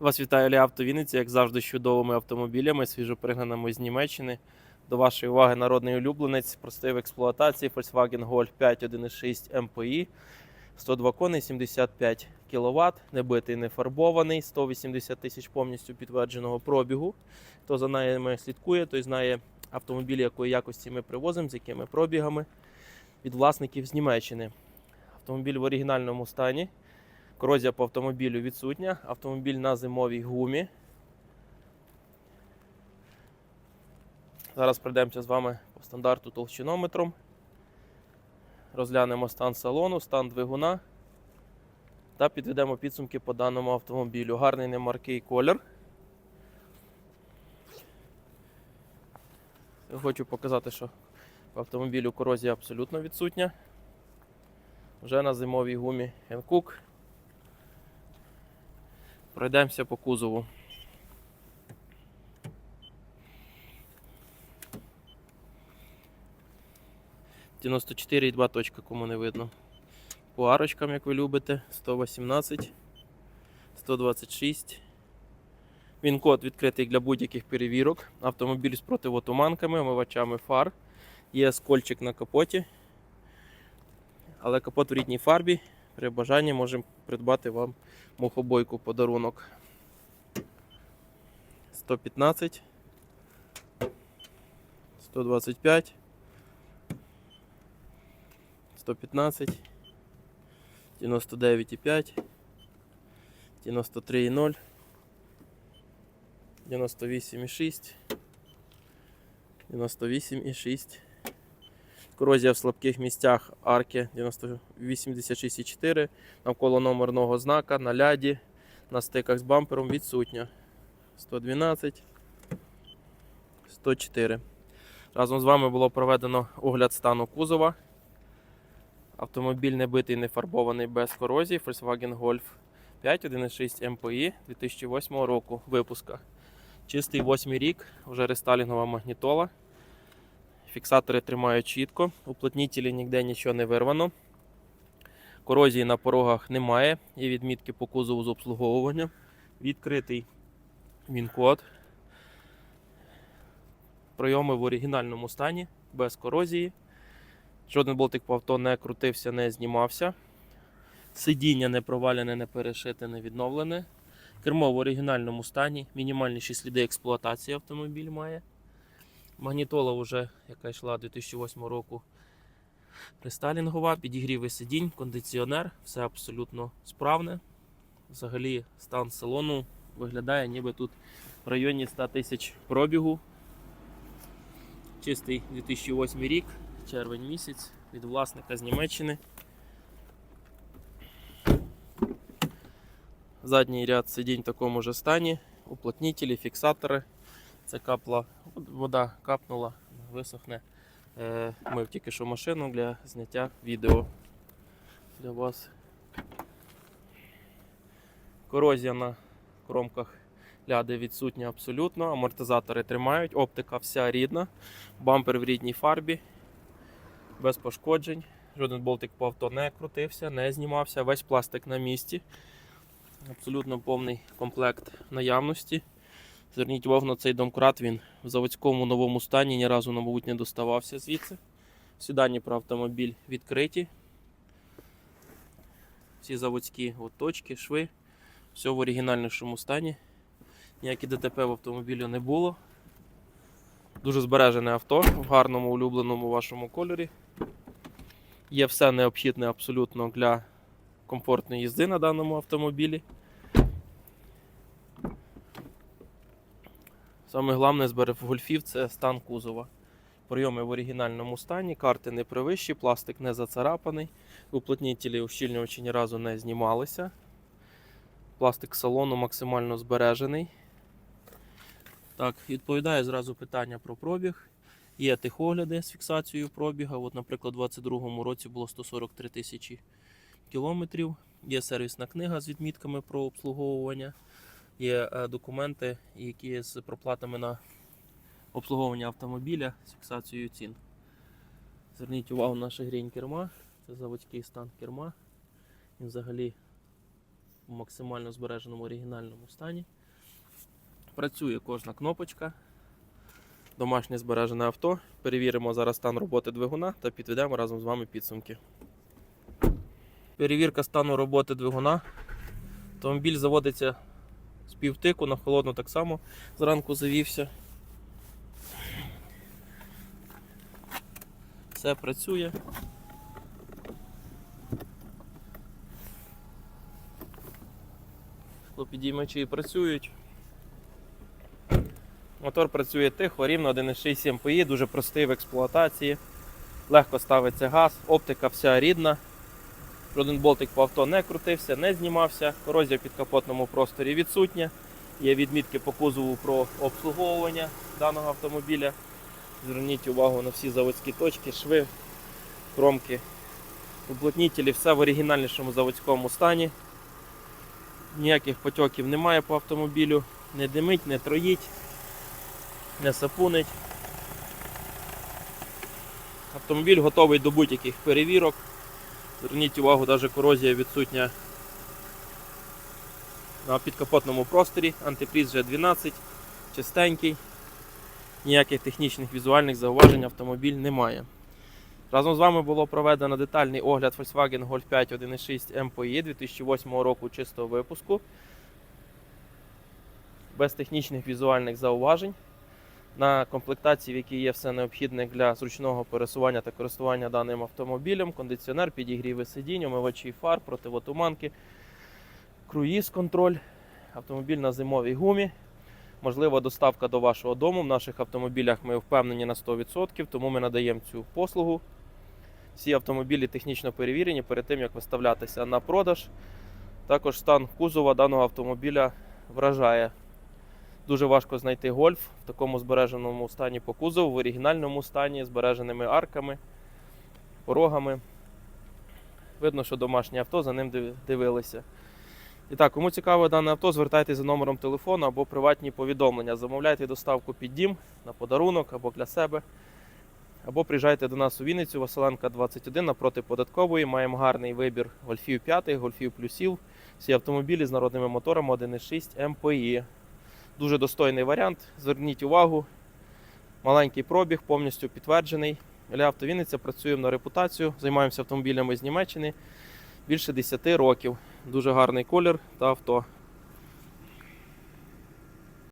Вас вітає Авто Вінниці, як завжди, з чудовими автомобілями, свіжопригнаними з Німеччини. До вашої уваги народний улюбленець, простий в експлуатації Volkswagen Golf 5 1.6 MPI, 102 коней, 75 кВт, не битий, не фарбований, 180 тисяч повністю підтвердженого пробігу. Хто за нами слідкує, той знає автомобілі, якої якості ми привозимо, з якими пробігами від власників з Німеччини. Автомобіль в оригінальному стані. Корозія по автомобілю відсутня. Автомобіль на зимовій гумі. Зараз пройдемося з вами по стандарту толщинометром. Розглянемо стан салону, стан двигуна та підведемо підсумки по даному автомобілю. Гарний немаркий колір. Хочу показати, що в автомобілю корозія абсолютно відсутня. Вже на зимовій гумі Hankook. Пройдемося по кузову. Дев'яносто чотири точка, кому не видно. По арочкам, як ви любите, 118, 126. Він код відкритий для будь-яких перевірок. Автомобіль з противотуманками, омивачами фар. Є скольчик на капоті. Але капот в рідній фарбі. При бажанні можемо придбати вам мухобойку подарунок. 115, 125, 115, 99,5, 93,0, 98,6, 98,6. Корозія в слабких місцях арки 86,4, навколо номерного знака, на ляді, на стиках з бампером відсутня. 112, 104. Разом з вами було проведено огляд стану кузова. Автомобіль не битий, не фарбований без корозії. Volkswagen Golf 5 1.6 MPI 2008 року випуска. Чистий 8 рік, вже рестайлінгова магнітола. Фіксатори тримають чітко, уплотнітелі ніде нічого не вирвано. Корозії на порогах немає, є відмітки по кузову з обслуговуванням. Відкритий він код. Пройоми в оригінальному стані, без корозії. Жоден болтик по авто не крутився, не знімався. Сидіння не провалене, не перешите, не відновлене. Кермо в оригінальному стані. Мінімальніші сліди експлуатації автомобіль має. Магнітола, вже, яка йшла 2008 року, рестайлінгова, підігріви сидінь, кондиціонер, все абсолютно справне. Взагалі, стан салону виглядає, ніби тут в районі 100 тисяч пробігу. Чистий 2008 рік, червень місяць від власника з Німеччини. Задній ряд сидінь в такому ж стані, уплотнітелі, фіксатори. Це капла, вода капнула, висохне. Е, Мив тільки що машину для зняття відео для вас. Корозія на кромках ляди відсутня абсолютно. Амортизатори тримають, оптика вся рідна, бампер в рідній фарбі, без пошкоджень. Жоден болтик по авто не крутився, не знімався, весь пластик на місці. Абсолютно повний комплект наявності. Зверніть увагу на цей домкрат, він в заводському новому стані ні разу, мабуть, не доставався звідси. Всі дані про автомобіль відкриті. Всі заводські точки, шви. Все в оригінальнішому стані. Ніякі ДТП в автомобілі не було. Дуже збережене авто в гарному улюбленому вашому кольорі. Є все необхідне абсолютно для комфортної їзди на даному автомобілі. Саме головне зберег гольфів це стан кузова. Прийоми в оригінальному стані, карти не привищі, пластик не зацарапаний, уплотнітелі ущільнювачі ні разу не знімалися. Пластик салону максимально збережений. Так, відповідає зразу питання про пробіг. Є тихогляди з фіксацією пробіга. От, наприклад, у 2022 році було 143 тисячі кілометрів. Є сервісна книга з відмітками про обслуговування. Є е, документи, які з проплатами на обслуговування автомобіля з фіксацією цін. Зверніть увагу на шагрінь керма. Це заводський стан керма. Він взагалі у максимально збереженому оригінальному стані. Працює кожна кнопочка. Домашнє збережене авто. Перевіримо зараз стан роботи двигуна та підведемо разом з вами підсумки. Перевірка стану роботи двигуна. Автомобіль заводиться з півтику на холодну так само. Зранку завівся. Все працює. Склопідіймачі працюють. Мотор працює тихо, рівно 1,6 МПІ, дуже простий в експлуатації. Легко ставиться газ, оптика вся рідна. Жоден болтик по авто не крутився, не знімався. Корозія в підкапотному просторі відсутня. Є відмітки по кузову про обслуговування даного автомобіля. Зверніть увагу на всі заводські точки, шви, кромки, уплотнітелі, все в оригінальнішому заводському стані. Ніяких потьоків немає по автомобілю, не димить, не троїть, не сапунить. Автомобіль готовий до будь-яких перевірок. Зверніть увагу, навіть корозія відсутня на підкапотному просторі. Антифріз G12, чистенький, ніяких технічних візуальних зауважень автомобіль не має. Разом з вами було проведено детальний огляд Volkswagen Golf 5 1.6 MPI 2008 року чистого випуску. Без технічних візуальних зауважень. На комплектації, в якій є все необхідне для зручного пересування та користування даним автомобілем, кондиціонер, підігріви сидінь, омивачі фар, противотуманки, круїз-контроль, автомобіль на зимовій гумі. Можлива доставка до вашого дому. В наших автомобілях ми впевнені на 100%, тому ми надаємо цю послугу. Всі автомобілі технічно перевірені перед тим, як виставлятися на продаж. Також стан кузова даного автомобіля вражає. Дуже важко знайти гольф в такому збереженому стані по кузову, в оригінальному стані, збереженими арками, порогами. Видно, що домашнє авто, за ним дивилися. І так, кому цікаве дане авто, звертайтеся за номером телефону або приватні повідомлення. Замовляйте доставку під дім на подарунок або для себе. Або приїжджайте до нас у Вінницю, Василенка 21 напроти податкової. Маємо гарний вибір гольфів 5, гольфів плюсів. Всі автомобілі з народними моторами 1.6 МПІ. Дуже достойний варіант. Зверніть увагу. Маленький пробіг, повністю підтверджений. Для Автовінниця працюємо на репутацію, займаємося автомобілями з Німеччини більше 10 років. Дуже гарний колір та авто.